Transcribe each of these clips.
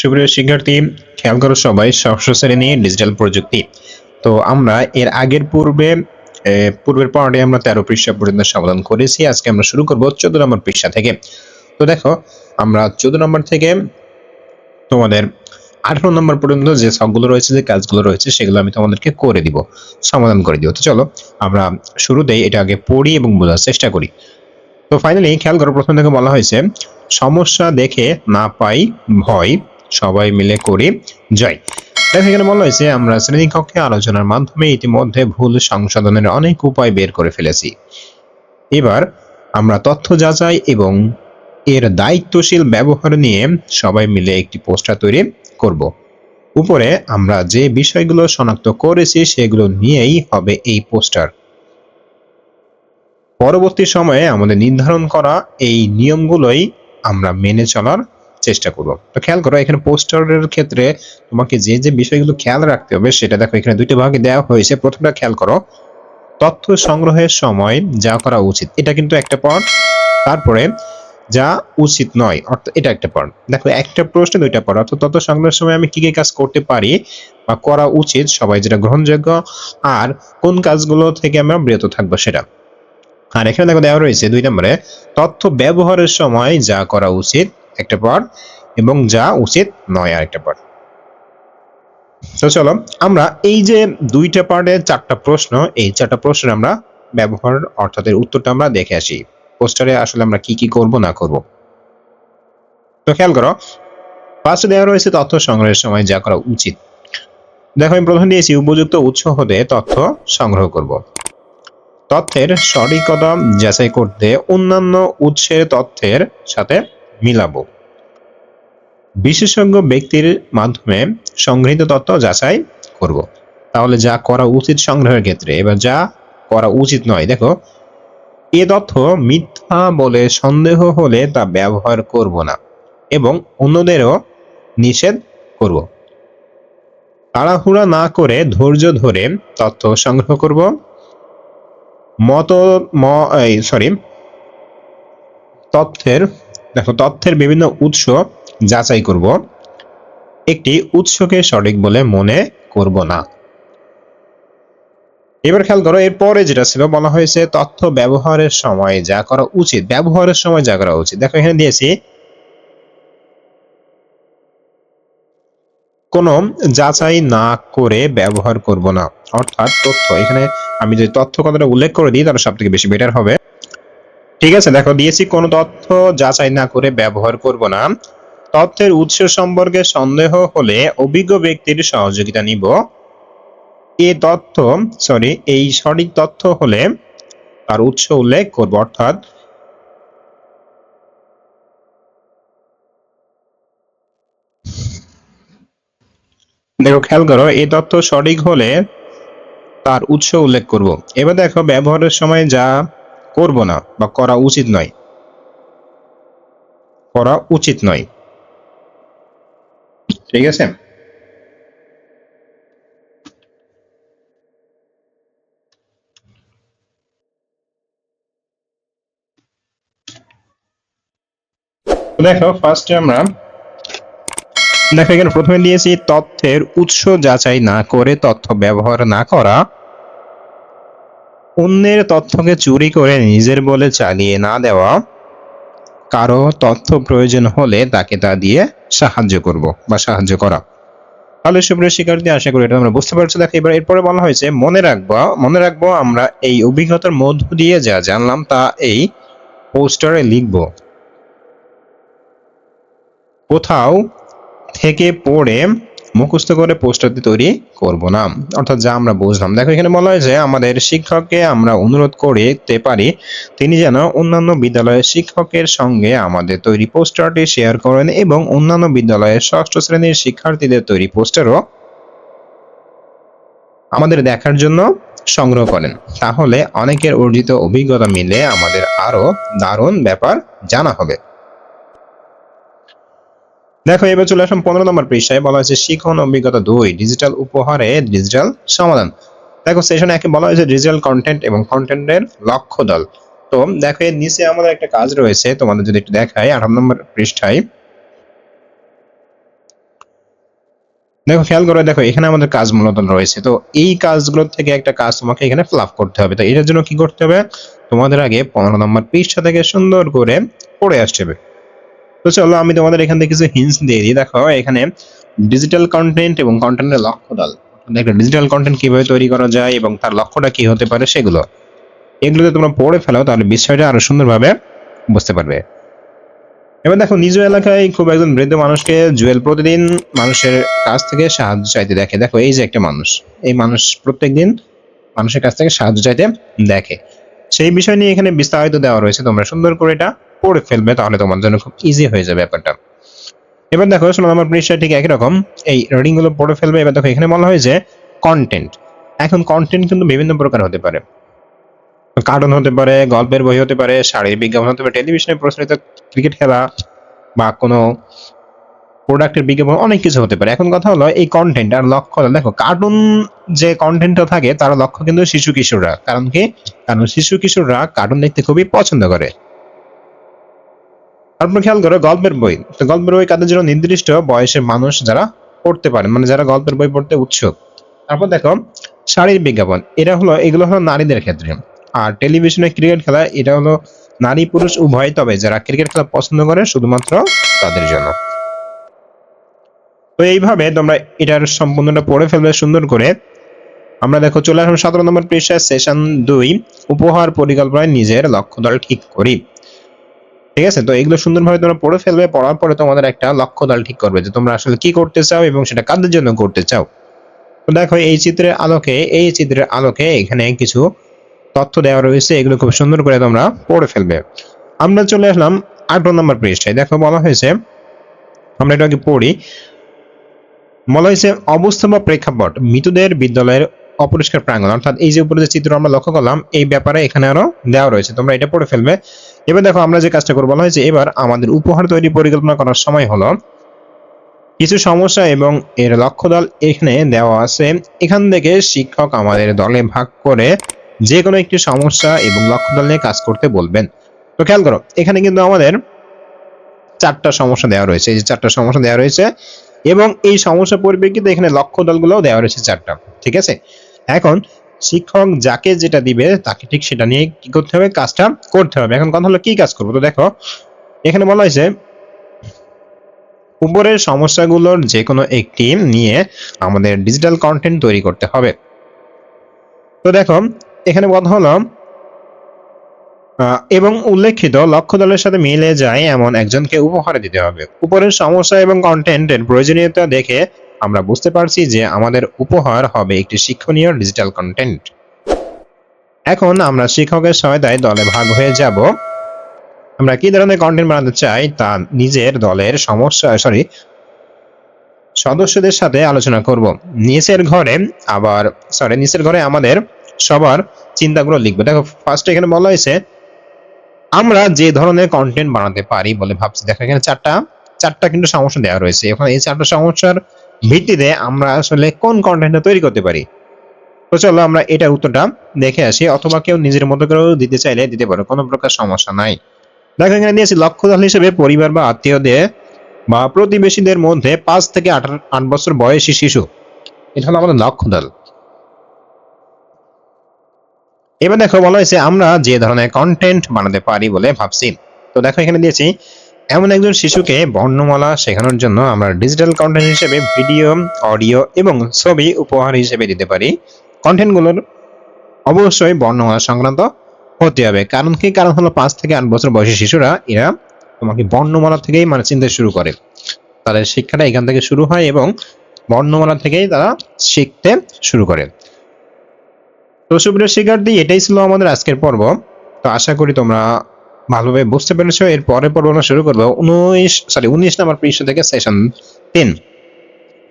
সুপ্রিয় শিক্ষার্থী, খেয়াল করো সবাই, ষষ্ঠ শ্রেণি ডিজিটাল প্রযুক্তি। তো আমরা এর আগের পূর্বে পূর্বের পার্টে আমরা তেরো পৃষ্ঠা পর্যন্ত সমাধান করেছি। আজকে আমরা শুরু করব চোদ্দ নম্বর পৃষ্ঠা থেকে। তো দেখো, আমরা চোদ্দ নম্বর থেকে তোমাদের আঠারো নম্বর পর্যন্ত যে সবগুলো রয়েছে, যে কাজগুলো রয়েছে, সেগুলো আমি তোমাদেরকে করে দিব, সমাধান করে দিব। তো চলো, আমরা শুরুতেই এটা আগে পড়ি এবং বোঝার চেষ্টা করি। তো ফাইনালি খেয়াল করো, প্রথম থেকে বলা হয়েছে, সমস্যা দেখে না পাই ভয় সবাই মিলে করি। জয়। দেখো, এখানে বলা হয়েছে, আমরা শ্রেণীকক্ষে আলোচনার মাধ্যমে ইতিমধ্যে ভুল সংশোধনের অনেক উপায় বের করে ফেলেছি। এবার আমরা তথ্য যাচাই এবং এর দায়িত্বশীল ব্যবহার নিয়ে সবাই মিলে একটি পোস্টার তৈরি করব। উপরে আমরা যে বিষয়গুলো শনাক্ত করেছি, সেগুলো নিয়েই হবে এই পোস্টার। পরবর্তী সময়ে আমাদের নির্ধারণ করা এই নিয়মগুলোই আমরা মেনে চলার চেষ্টা করব। তো খেয়াল করো, এখানে পোস্টারের ক্ষেত্রে তোমাকে যে যে বিষয়গুলো খেয়াল রাখতে হবে, সেটা দেখো, এখানে দুইটা ভাগে দেওয়া হয়েছে। প্রথমটা খেয়াল করো, তথ্য সংগ্রহের সময় যা করা উচিত, এটা কিন্তু একটা পয়েন্ট তারপরে যা উচিত নয় অর্থাৎ এটা একটা পয়েন্ট দেখো, একটা প্রশ্নে দুইটা পয়েন্ট অর্থাৎ তথ্য সংগ্রহের সময় আমি কি কি কাজ করতে পারি বা করা উচিত, সবাই যেটা গ্রহণযোগ্য, আর কোন কাজগুলো থেকে আমরা বিরত থাকব সেটা। আর এখানে দেখো দেওয়া রয়েছে দুই নম্বরে, তথ্য ব্যবহারের সময় যা করা উচিত একটা পার্ট এবং যা উচিত নয় আরেকটা পার্ট। তো চলো, আমরা এই যে দুইটা পার্টের চারটা প্রশ্ন, এই চারটা প্রশ্নের আমরা ব্যবহার অর্থাৎ এর উত্তরটা আমরা দেখে আসি। পোস্টারে আসলে আমরা কি কি করব, না করব। তো খেয়াল করো ফার্স্টে দেওয়া রয়েছে তথ্য সংগ্রহের সময় যা করা উচিত। দেখো, আমি প্রথমে দিয়েছি, উপযুক্ত উৎস হতে তথ্য সংগ্রহ করব। তথ্যের সঠিকতা যাচাই করতে অন্যান্য উৎসের তথ্যের সাথে মিলাবো। বিশেষজ্ঞ ব্যক্তির মাধ্যমে সংগৃহীত তথ্য যাচাই করব। তাহলে যা করা উচিত সংগ্রহের ক্ষেত্রে, এবার যা করা উচিত নয়, দেখো, এ তথ্য মিথ্যা বলে সন্দেহ হলে তা ব্যবহার করব না এবং অন্যদেরও নিষেধ করব। তাড়াহুড়া না করে ধৈর্য ধরে তথ্য সংগ্রহ করব। মত সরি তথ্যের দেখো, তথ্যের বিভিন্ন উৎস যাচাই করব। একটি উৎসকে সঠিক বলে মনে করব না। এবার খেয়াল করো, এরপরে যেটা ছিল, বলা হয়েছে তথ্য ব্যবহারের সময় যা করা উচিত। ব্যবহারের সময় যা করা উচিত। দেখো, এখানে দিয়েছি, কোনো যাচাই না করে ব্যবহার করব না। অর্থাৎ তথ্য, এখানে আমি যদি তথ্য কথাটা উল্লেখ করে দিই, তাহলে সব থেকে বেশি বেটার হবে। ঠিক আছে, দেখো দিয়েছি কোনো তথ্য যাচাই না করে ব্যবহার করব না। তথ্যের উৎস সম্পর্কে সন্দেহ হলে অভিজ্ঞ ব্যক্তির সহযোগিতা নিব। এ তথ্য সরি এই সঠিক তথ্য হলে তার উৎস উল্লেখ করব, অর্থাৎ দেখো, খেয়াল করো এই তথ্য সঠিক হলে তার উৎস উল্লেখ করব। এবার দেখো, ব্যবহারের সময় যা করব না বা করা উচিত নয়। করা উচিত নয়। ঠিক আছে? দেখো ফার্স্টে আমরা দেখো এখানে প্রথমে দিয়েছি তথ্যের উৎস যাচাই না করে তথ্য ব্যবহার না করা। অন্যের তথ্যকে চুরি করে নিজের বলে চালিয়ে না দেওয়া, কারও তথ্য প্রয়োজন হলে তাকে তা দিয়ে সাহায্য করব বা সাহায্য করা। তাহলে সুপ্রিয় শিক্ষার্থী, আশা করি এটা আমরা বুঝতে পারছি। দেখো, এবার এরপরে বলা হয়েছে, মনে রাখব মনে রাখব আমরা এই অভিজ্ঞতার মধ্য দিয়ে যা জানলাম তা এই পোস্টারে লিখব। কোথাও থেকে পড়ে মুখস্থ করে পোস্টারটি তৈরি করব না। অর্থাৎ যা আমরা বুঝলাম, দেখো এখানে বলা হয়েছে, আমাদের শিক্ষককে আমরা অনুরোধ করতে পারি, তিনি যেন অন্যান্য বিদ্যালয়ের শিক্ষকের সঙ্গে আমাদের তৈরি পোস্টারটি শেয়ার করেন এবং অন্যান্য বিদ্যালয়ের ষষ্ঠ শ্রেণির শিক্ষার্থীদের তৈরি পোস্টারও আমাদের দেখার জন্য সংগ্রহ করেন। তাহলে অনেকের অর্জিত অভিজ্ঞতা মিলে আমাদের আরও দারুণ ব্যাপার জানা হবে। দেখো, এবার চলে আসলাম পনেরো নম্বর পৃষ্ঠায়। বলা হয়েছে, শিখন অভিজ্ঞতা দুই ডিজিটাল উপহারে ডিজিটাল সমাধান। দেখো সেশনে একে বলা হয়েছে ডিজিটাল কন্টেন্ট এবং কন্টেন্টের লক্ষ্য দল তো দেখো, এর নিচে আমাদের একটা কাজ রয়েছে, তোমাদের যদি একটু দেখাই, আঠারো নম্বর পৃষ্ঠায়। দেখো, খেয়াল করে দেখো, এখানে আমাদের কাজ মূলত রয়েছে। তো এই কাজগুলো থেকে একটা কাজ তোমাকে এখানে ফ্লাপ করতে হবে। তো এটার জন্য কি করতে হবে? তোমাদের আগে পনেরো নম্বর পৃষ্ঠা থেকে সুন্দর করে পড়ে আসতে হবে। তো চলো আমি তোমাদের এখান থেকে কিছু হিন্টস দিয়ে দিই। দেখো, এখানে ডিজিটাল কন্টেন্ট এবং কন্টেন্টের লক্ষ্য দল দেখো ডিজিটাল কন্টেন্ট কীভাবে তৈরি করা যায় এবং তার লক্ষ্যটা কি হতে পারে সেগুলো। এগুলো যদি তোমরা পড়ে ফেলো, তাহলে বিষয়টা আরও সুন্দরভাবে বুঝতে পারবে। এবার দেখো, নিজ এলাকায় খুব একজন বৃদ্ধ মানুষকে জুয়েল প্রতিদিন মানুষের কাছ থেকে সাহায্য চাইতে দেখে। দেখো, এই যে একটা মানুষ। এই মানুষ প্রত্যেকদিন মানুষের কাছ থেকে সাহায্য চাইতে দেখে। সেই বিষয় নিয়ে এখানে বিস্তারিত দেওয়া রয়েছে, তোমরা সুন্দর করে এটা পড়ে ফেলবে, তাহলে তোমার জন্য খুব ইজি হয়ে যাবে ব্যাপারটা। এবার দেখো, শোনো, আমার পৃষ্ঠা ঠিক একই রকম। এই রিডিংগুলো পড়ে ফেলবে। এবার দেখো, এখানে বলা হয়েছে কন্টেন্ট এখন কন্টেন্ট কিন্তু বিভিন্ন প্রকার হতে পারে। কার্টুন হতে পারে, গল্পের বই হতে পারে, শারীরিক বিজ্ঞাপন হতে পারে টেলিভিশনে প্রচারিত ক্রিকেট খেলা বা কোনো প্রোডাক্টের বিজ্ঞাপন, অনেক কিছু হতে পারে। এখন কথা হলো, এই কন্টেন্ট আর লক্ষ্য, দেখো কার্টুন যে কন্টেন্টটা থাকে, তার লক্ষ্য কিন্তু শিশু কিশোররা। কারণ কি? কারণ শিশু কিশোররা কার্টুন দেখতে খুবই পছন্দ করে। তারপর খেয়াল করো, গল্পের বই। তো গল্পের বই কাদের জন্য নির্দিষ্ট? বয়সের মানুষ যারা পড়তে পারে মানে যারা গল্পের বই পড়তে উৎসুক। তারপর দেখো শারীরিক বিজ্ঞাপন। এটা হলো, এগুলো হলো নারীদের ক্ষেত্রে। আর টেলিভিশনে ক্রিকেট খেলা, এটা হলো নারী, পুরুষ, উভয় তবে যারা ক্রিকেট খেলা পছন্দ করে, শুধুমাত্র তাদের জন্য। তো এইভাবে তোমরা এটার সম্পূর্ণটা পড়ে ফেলবে সুন্দর করে। আমরা দেখো, চলে আসলাম সতেরো নম্বর পৃষ্ঠায় সেশন দুই, উপহার পরিকল্পনায় নিজের লক্ষ্য দল ঠিক করি। ঠিক আছে? তো এগুলো সুন্দরভাবে তোমরা পড়ে ফেলবে, পড়ার পরে তোমাদের একটা লক্ষ্য দল ঠিক করবে যে তোমরা আসলে কি করতে চাও এবং সেটা কাদের জন্য করতে চাও। তো দেখো, এই চিত্রের আলোকে, এই চিত্রের আলোকে এখানে কিছু তথ্য দেওয়া রয়েছে, এগুলো খুব সুন্দর করে তোমরা পড়ে ফেলবে। আমরা চলে আসলাম আঠারো নম্বর পৃষ্ঠায়। দেখো, বলা হয়েছে, আমরা এটা পড়ি, বলা হয়েছে অবস্থা বা প্রেক্ষাপট, মৃতদের বিদ্যালয়ের অপরিষ্কার প্রাঙ্গণ। অর্থাৎ এই যে উপরে যে চিত্র আমরা লক্ষ্য করলাম, এই ব্যাপারে এখানে আরও দেওয়া রয়েছে। তোমরা এটা পড়ে ফেলবে। এবার দেখো, আমরা যে কাজটা করব, বলা হয়েছে এবার আমাদের উপহার তৈরি পরিকল্পনা করার সময় হলো কিছু সমস্যা এবং এর লক্ষ্য দল এখানে দেওয়া আছে। এখান থেকে শিক্ষক আমাদের দলে ভাগ করে যে কোনো একটি সমস্যা এবং লক্ষ্য দল নিয়ে কাজ করতে বলবেন। তো খেয়াল করো, এখানে কিন্তু আমাদের চারটা সমস্যা দেওয়া রয়েছে। এই যে চারটা সমস্যা দেওয়া রয়েছে এবং এই সমস্যা পরিপ্রেক্ষিতে এখানে লক্ষ্য দলগুলোও দেওয়া রয়েছে চারটা। ঠিক আছে? এখন শিক্ষক যাকে যেটা দিবে, তাকে ঠিক সেটা নিয়ে কি করতে হবে? কাজটা করতে হবে। এখন কথা হলো, কি কাজ করব? তো দেখো, এখানে বলা হয়েছে, উপরের সমস্যাগুলোর যে কোনো একটি নিয়ে আমাদের ডিজিটাল কন্টেন্ট তৈরি করতে হবে। তো দেখো, এখানে কথা হলো এবং উল্লেখিত লক্ষ্য দলের সাথে মিলে যায় এমন একজনকে উপহার দিতে হবে। উপরের সমস্যা এবং কন্টেন্টের প্রয়োজনীয়তা দেখে আমরা বুঝতে পারছি যে আমাদের উপহার হবে একটি শিক্ষণীয় ডিজিটাল কন্টেন্ট এখন আমরা শিক্ষকের সহায়তায় দলে ভাগ হয়ে যাব। আমরা কি ধরনের কন্টেন্ট বানাতে চাই? তা নিজের দলের সমস্যা সরি সদস্যদের সাথে আলোচনা করব। নিচের ঘরে আবার সরি নিচের ঘরে আমাদের সবার চিন্তাগুলো লিখবে। দেখো ফার্স্ট এখানে বলা হয়েছে, আমরা যে ধরনের কন্টেন্ট বানাতে পারি বলে ভাবছি। দেখো, এখানে চারটা চারটা কিন্তু সমস্যা দেওয়া রয়েছে। এখন এই চারটা সমস্যার ভিত্তিতে আমরা আসলে কোন কন্টেন্টটা তৈরি করতে পারি? তো চলো আমরা এটার উত্তরটা দেখে আসি, অথবা কেউ নিজের মতো করেও দিতে চাইলে দিতে পারো, কোনো প্রকার সমস্যা নাই। দেখো, এখানে দিয়েছি লক্ষ্য দল হিসেবে পরিবার বা আত্মীয়দের বা প্রতিবেশীদের মধ্যে পাঁচ থেকে আট আট বছর বয়সী শিশু। এটা হলো আমাদের লক্ষ্য দল। এবার দেখো, বলা হয়েছে আমরা যে ধরনের কন্টেন্ট বানাতে পারি বলে ভাবছি। তো দেখো, এখানে দিয়েছি এমন একজন শিশুকে বর্ণমালা শেখানোর জন্য আমরা ডিজিটাল কন্টেন্ট হিসেবে ভিডিও অডিও এবং ছবি উপহার হিসেবে দিতে পারি। কন্টেন্টগুলোর অবশ্যই বর্ণমালা সংক্রান্ত হতে হবে। কারণ কি? কারণ হলো পাঁচ থেকে আট বছর বয়সী শিশুরা, এরা তোমাকে বর্ণমালা থেকেই মানে চিনতে শুরু করে। তাদের শিক্ষাটা এখান থেকে শুরু হয় এবং বর্ণমালা থেকেই তারা শিখতে শুরু করে। তো সুপ্রিয় শিক্ষার্থী, এটাই ছিল আমাদের আজকের পর্ব। তো আশা করি তোমরা ভালোভাবে বুঝতে পেরেছ, এর পরে পর্ব আমরা শুরু করব উনিশ সরি উনিশ নাম্বার পৃষ্ঠ থেকে সেশন তিন।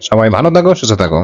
সবাই ভালো থাকো, সুস্থ থাকো।